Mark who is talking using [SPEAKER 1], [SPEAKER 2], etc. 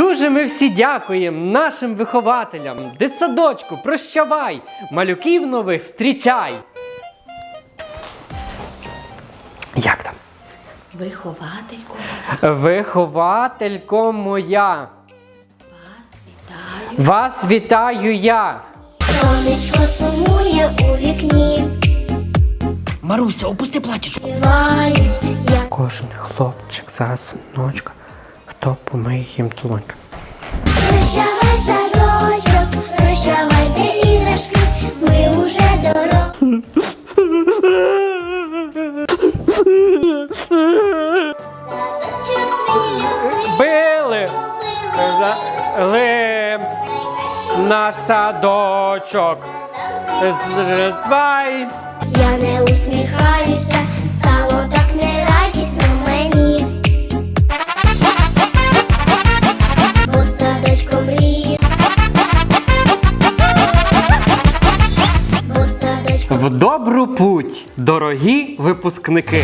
[SPEAKER 1] Дуже ми всі дякуємо нашим вихователям. Дитсадочку, прощавай! Малюків нових зустрічай! Як там?
[SPEAKER 2] Вихователько,
[SPEAKER 1] Вихователько моя!
[SPEAKER 2] вас вітаю.
[SPEAKER 1] Вас вітаю я!
[SPEAKER 3] Сонечко сумує у вікні,
[SPEAKER 2] Маруся, опусти платічку.
[SPEAKER 1] Кожен хлопчик за синочка, хто помиє їм долонька.
[SPEAKER 3] прощавай садочок, прощавайте іграшки, ми уже дорослі. Садочок свій любий,
[SPEAKER 1] Били! наш садочок. Звай.
[SPEAKER 3] Я не усміхаюся, в
[SPEAKER 1] добру путь, дорогі випускники.